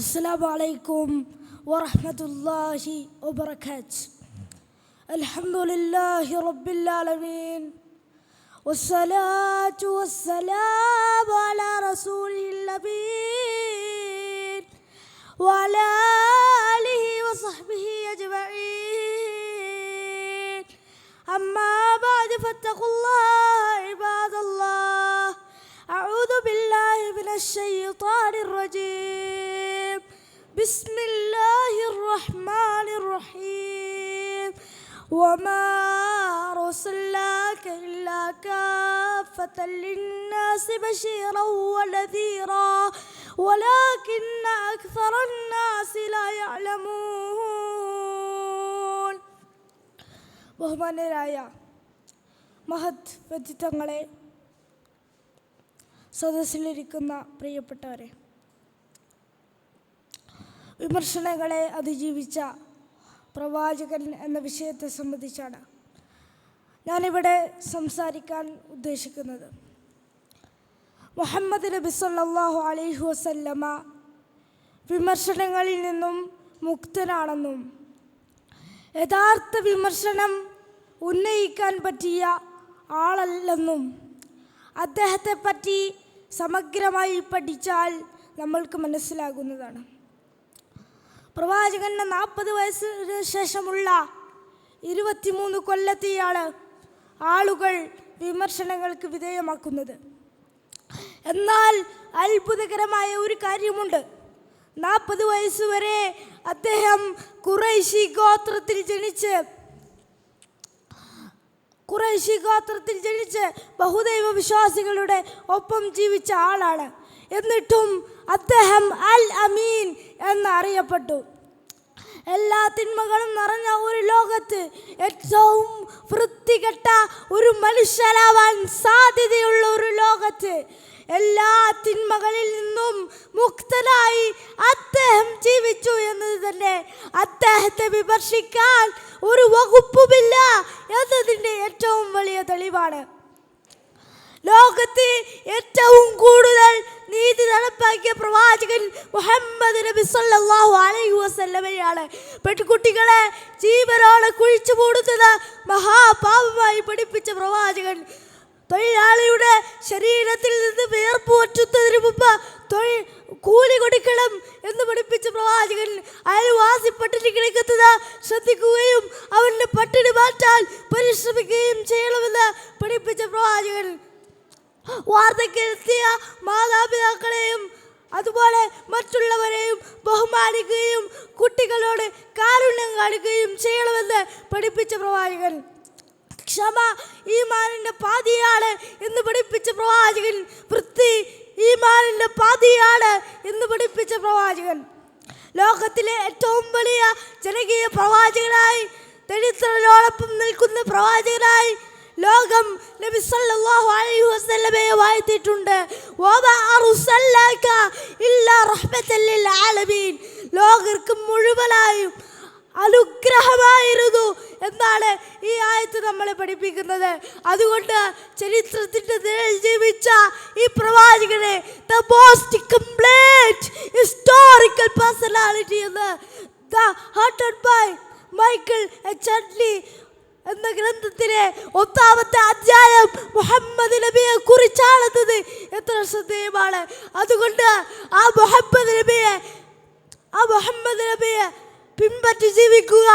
السلام عليكم ورحمة الله وبركاته. الحمد لله رب العالمين والصلاة والسلام على رسوله الأمين وعلى آله وصحبه أجمعين. أما بعد فاتقوا الله عباد الله. أعوذ بالله من الشيطان الرجيم. بسم الله الرحمن الرحيم وما أرسلناك إلا كافة للناس بشيرا ونذيرا ولكن أكثر الناس لا يعلمون ബഹുമാന്യരായ മഹത് വ്യക്തിത്വങ്ങളെ സദസ്സിലിരിക്കുന്ന പ്രിയപ്പെട്ടവരെ വിമർശനങ്ങളെ അതിജീവിച്ച പ്രവാചകൻ എന്ന വിഷയത്തെ സംബന്ധിച്ചാണ് ഞാനിവിടെ സംസാരിക്കാൻ ഉദ്ദേശിക്കുന്നത്. മുഹമ്മദ് നബി സല്ലാഹു അലൈഹു വസല്ലമ വിമർശനങ്ങളിൽ നിന്നും മുക്തനാണെന്നും യഥാർത്ഥ വിമർശനം ഉന്നയിക്കാൻ പറ്റിയ ആളല്ലെന്നും അദ്ദേഹത്തെ പറ്റി സമഗ്രമായി പഠിച്ചാൽ നമ്മൾക്ക് മനസ്സിലാകുന്നതാണ്. പ്രവാചകന്റെ നാൽപ്പത് വയസ്സിന് ശേഷമുള്ള ഇരുപത്തിമൂന്ന് കൊല്ലത്തെയാണ് ആളുകൾ വിമർശനങ്ങൾക്ക് വിധേയമാക്കുന്നത്. എന്നാൽ അത്ഭുതകരമായ ഒരു കാര്യമുണ്ട്. നാൽപ്പത് വയസ്സുവരെ അദ്ദേഹം കുറേശി ഗോത്രത്തിൽ ജനിച്ച് കുറേശി ഗോത്രത്തിൽ ജനിച്ച് ബഹുദൈവ വിശ്വാസികളുടെ ഒപ്പം ജീവിച്ച ആളാണ്. എന്നിട്ടും അദ്ദേഹം അൽ അമീൻ എന്നറിയപ്പെട്ടു. എല്ലാ തിന്മകളും നിറഞ്ഞ ഒരു ലോകത്ത് ഏറ്റവും വൃത്തികെട്ട ഒരു മനുഷ്യരാവാൻ സാധ്യതയുള്ള ഒരു ലോകത്ത് എല്ലാ തിന്മകളിൽ നിന്നും മുക്തനായി അദ്ദേഹം ജീവിച്ചു എന്നത് തന്നെ അദ്ദേഹത്തെ വിമർശിക്കാൻ ഒരു വകുപ്പുമില്ല എന്നതിന്റെ ഏറ്റവും വലിയ തെളിവാണ്. ലോകത്ത് ഏറ്റവും കൂടുതൽ നീതി നടപ്പാക്കിയ പ്രവാചകൻ മുഹമ്മദ് നബി സല്ലല്ലാഹു അലൈഹി വസല്ലമയാണ്. പെൺകുട്ടികളെ ജീവനോടെ കുഴിച്ചു മൂടുന്നത് മഹാപാപമായി പഠിപ്പിച്ച പ്രവാചകൻ. തൊഴിലാളിയുടെ ശരീരത്തിൽ നിന്ന് വിയർപ്പ് ഒറ്റുന്നതിന് മുമ്പ് തൊഴിൽ കൂലി കൊടുക്കണം എന്ന് പഠിപ്പിച്ച പ്രവാചകൻ. അയൽവാസി പട്ടിണി കിടക്കുന്നത് ശ്രദ്ധിക്കുകയും അവന്റെ പട്ടിണി മാറ്റാൻ പരിശ്രമിക്കുകയും ചെയ്യണമെന്ന് പഠിപ്പിച്ച പ്രവാചകൻ. വാർദ്ധക്യത്തിയ മാതാപിതാക്കളെയും അതുപോലെ മറ്റുള്ളവരെയും ബഹുമാനിക്കുകയും കുട്ടികളോട് കാരുണ്യം കാണിക്കുകയും ചെയ്യണമെന്ന് പഠിപ്പിച്ച പ്രവാചകൻ. ക്ഷമ ഈമാനിന്റെ പാതിയാണ് എന്ന് പഠിപ്പിച്ച പ്രവാചകൻ. വൃത്തി ഈമാനിന്റെ പാതിയാണ് എന്ന് പഠിപ്പിച്ച പ്രവാചകൻ. ലോകത്തിലെ ഏറ്റവും വലിയ ജനകീയ പ്രവാചകനായി ദരിദ്രനോടൊപ്പം നിൽക്കുന്ന പ്രവാചകനായി ലോകം നബി സല്ലല്ലാഹു അലൈഹി വസല്ലമയെ വാഴ്ത്തിയിട്ടുണ്ട്. ലോകർക്ക് മുഴുവനായും അനുഗ്രഹമായിരുന്നു എന്നാണ് ഈ ആയത്ത് നമ്മളെ പഠിപ്പിക്കുന്നത്. അതുകൊണ്ട് ചരിത്രത്തിന്റെ നിഴൽ ജീവിച്ച ഈ പ്രവാചകനെ the most complete historical personality എന്ന് ദ ഹാർട്ടഡ് ബൈ മൈക്കിൾ അഡ്ലി എന്ന ഗ്രന്ഥത്തിലെ ഒന്നാമത്തെ അധ്യായം മുഹമ്മദ് നബിയെ കുറിച്ചാണെന്നത് എത്ര ശ്രദ്ധേയമാണ്. അതുകൊണ്ട് ആ മുഹമ്മദ് നബിയെ ആ മുഹമ്മദ് നബിയെ പിൻപറ്റി ജീവിക്കുക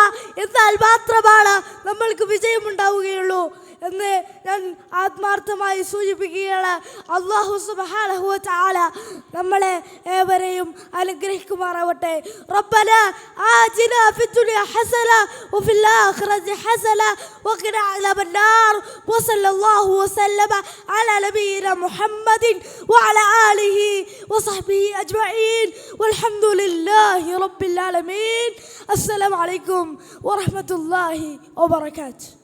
എന്നാൽ മാത്രമാണ് നമ്മൾക്ക് വിജയമുണ്ടാവുകയുള്ളൂ. എന്ന് ഞാൻ ആത്മാർത്ഥമായി സൂചിപ്പിക്കുകയാണ് അള്ളാഹു സുബ്ഹാനഹു വ തആല നമ്മളെ ഏവരെയും അനുഗ്രഹിക്കുമാറാവട്ടെ റബ്ബന ആതിന ഫിദ്ദുനിയ ഹസന വഫിൽ ആഖിറതി ഹസന വഖിന അദാബന്നാർ വസല്ലല്ലാഹു വസല്ലമ അലാ നബിയിന മുഹമ്മദിൻ വഅലാ ആലിഹി വസഹ്ബിഹി അജ്മഈൻ വൽഹംദുലില്ലാഹി റബ്ബിൽ ആലമീൻ അസ്സലാമു അലൈക്കും വറഹ്മത്തുള്ളാഹി വബറകാതുഹു